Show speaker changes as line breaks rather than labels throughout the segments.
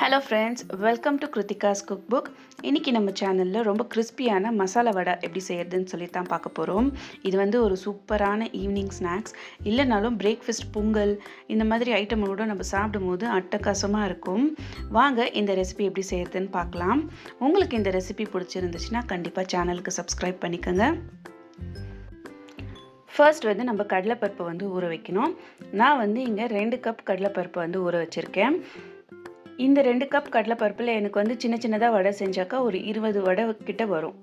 Hello friends welcome to Kiruthika's cook book இன்றைக்கி நம்ம சேனலில் ரொம்ப கிறிஸ்பியான மசாலா வடை எப்படி செய்யறதுன்னு சொல்லி தான் பார்க்க போகிறோம் இது வந்து ஒரு சூப்பரான ஈவினிங் ஸ்நாக்ஸ் இல்லைனாலும் பிரேக்ஃபாஸ்ட் பொங்கல் இந்த மாதிரி ஐட்டமோட நம்ம சாப்பிடும் போது அட்டகாசமாக இருக்கும். வாங்க இந்த ரெசிபி எப்படி செய்யறதுன்னு பார்க்கலாம். உங்களுக்கு இந்த ரெசிபி பிடிச்சிருந்துச்சுன்னா கண்டிப்பாக சேனலுக்கு சப்ஸ்கிரைப் பண்ணிக்கோங்க. ஃபர்ஸ்ட் வந்து நம்ம கடலைப்பருப்பை வந்து ஊற வைக்கணும். நான் வந்து இங்கே ரெண்டு கப் கடலைப்பருப்பை வந்து ஊற வச்சுருக்கேன். இந்த ரெண்டு கப் கடலைப்பருப்பில் எனக்கு வந்து சின்ன சின்னதாக வடை செஞ்சாக்கா ஒரு இருபது வடை கிட்ட வரும்.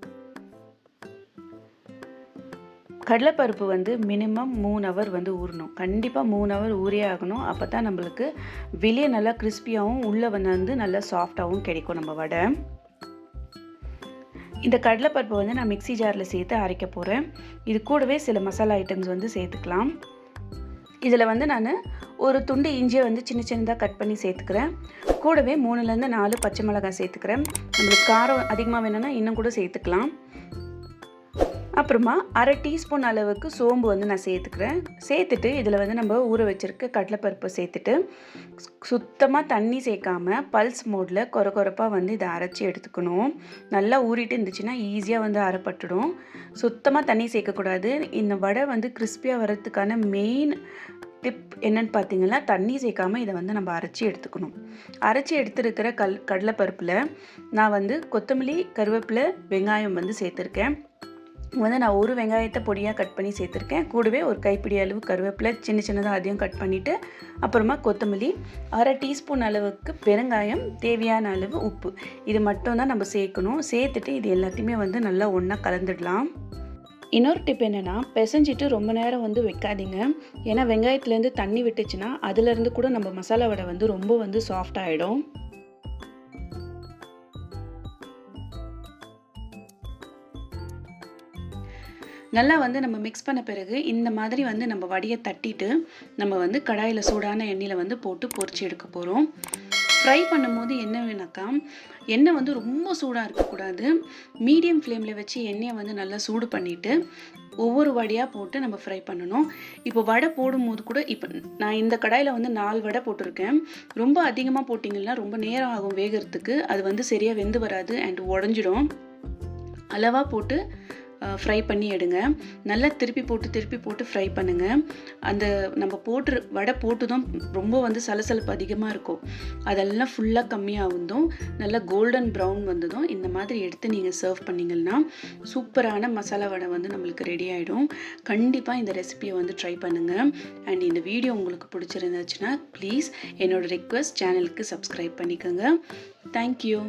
கடலைப்பருப்பு வந்து மினிமம் மூணு ஹவர் வந்து ஊறணும். கண்டிப்பாக மூணு ஹவர் ஊரே ஆகணும். அப்போ தான் நம்மளுக்கு வெளியே நல்லா கிறிஸ்பியாகவும் உள்ளே வந்து நல்லா சாஃப்டாகவும் கிடைக்கும் நம்ம வடை. இந்த கடலைப்பருப்பு வந்து நான் மிக்சி ஜாரில் சேர்த்து அரைக்க போகிறேன் இது கூடவே சில மசாலா ஐட்டம்ஸ் வந்து சேர்த்துக்கலாம். இதில் வந்து நான் ஒரு துண்டு இஞ்சியை வந்து சின்ன சின்னதாக கட் பண்ணி சேர்த்துக்கிறேன். கூடவே மூணுலேருந்து நாலு பச்சை மிளகாய் சேர்த்துக்கிறேன். நம்மளுக்கு காரம் அதிகமாக வேணும்னா இன்னும் கூட சேர்த்துக்கலாம். அப்புறமா அரை டீஸ்பூன் அளவுக்கு சோம்பு வந்து நான் சேர்த்துக்கிறேன். சேர்த்துட்டு இதில் வந்து நம்ம ஊற வச்சுருக்க கடலைப்பருப்பை சேர்த்துட்டு சுத்தமாக தண்ணி சேர்க்காம பல்ஸ் மோடில் கொர கொரப்பாக வந்து இதை அரைச்சி எடுத்துக்கணும். நல்லா ஊறிட்டு இருந்துச்சுன்னா ஈஸியாக வந்து அரைப்பட்டுடும். சுத்தமாக தண்ணி சேர்க்கக்கூடாது. இந்த வடை வந்து கிறிஸ்பியாக வர்றதுக்கான மெயின் டிப் என்னன்னு பார்த்தீங்கன்னா தண்ணி சேர்க்காமல் இதை வந்து நம்ம அரைச்சி எடுத்துக்கணும். அரைச்சி எடுத்துருக்கிற கல் கடலைப்பருப்பில் நான் வந்து கொத்தமல்லி கருவேப்பிலை வெங்காயம் வந்து சேர்த்துருக்கேன். வந்து நான் ஒரு வெங்காயத்தை பொடியாக கட் பண்ணி சேர்த்துருக்கேன். கூடவே ஒரு கைப்பிடி அளவு கருவேப்பிலை சின்ன சின்னதாக அதையும் கட் பண்ணிவிட்டு அப்புறமா கொத்தமல்லி அரை டீஸ்பூன் அளவுக்கு பெருங்காயம் தேவையான அளவு உப்பு. இது மட்டும் தான் நம்ம சேர்க்கணும். சேர்த்துட்டு இது எல்லாத்தையுமே வந்து நல்லா ஒன்றா கலந்துடலாம். இன்னொரு டிப் என்னென்னா பிசைஞ்சிட்டு ரொம்ப நேரம் வந்து வைக்காதீங்க. ஏன்னா வெங்காயத்துலேருந்து தண்ணி விட்டுச்சுன்னா அதுலேருந்து கூட நம்ம மசாலா வடை வந்து ரொம்ப வந்து சாஃப்ட் ஆகிடும் நல்லா வந்து நம்ம மிக்ஸ் பண்ண பிறகு இந்த மாதிரி வந்து நம்ம வடியை தட்டிட்டு நம்ம வந்து கடாயில் சூடான எண்ணெயில் வந்து போட்டு பொறிச்சு எடுக்க போகிறோம் ஃப்ரை பண்ணும்போது என்ன வேணாக்கா எண்ணெய் வந்து ரொம்ப சூடாக இருக்கக்கூடாது. மீடியம் ஃப்ளேமில் வச்சு எண்ணெயை வந்து நல்லா சூடு பண்ணிவிட்டு ஒவ்வொரு வடையாக போட்டு நம்ம ஃப்ரை பண்ணணும். இப்போ வடை போடும்போது கூட இப்போ நான் இந்த கடாயில் வந்து நாலு வடை போட்டிருக்கேன். ரொம்ப அதிகமாக போட்டிங்கன்னா ரொம்ப நேரம் ஆகும் வேகிறதுக்கு. அது வந்து சரியாக வெந்து வராது அண்ட் உடஞ்சிடும். அளவாக போட்டு ஃப்ரை பண்ணி எடுங்க. நல்லா திருப்பி போட்டு திருப்பி போட்டு ஃப்ரை பண்ணுங்கள் அந்த நம்ம போட்டு வடை போட்டுதும் ரொம்ப வந்து சலசலப்பு அதிகமாக இருக்கும். அதெல்லாம் ஃபுல்லாக கம்மியாகுதும் நல்லா கோல்டன் ப்ரௌன் வந்ததும் இந்த மாதிரி எடுத்து நீங்கள் சர்வ் பண்ணிங்கன்னா சூப்பரான மசாலா வடை வந்து நம்மளுக்கு ரெடி ஆகிடும் கண்டிப்பாக இந்த ரெசிபியை வந்து ட்ரை பண்ணுங்கள் அண்ட் இந்த வீடியோ உங்களுக்கு பிடிச்சிருந்துச்சுன்னா ப்ளீஸ் என்னோடய ரெக்வஸ்ட் சேனலுக்கு சப்ஸ்கிரைப் பண்ணிக்கோங்க. தேங்க்யூ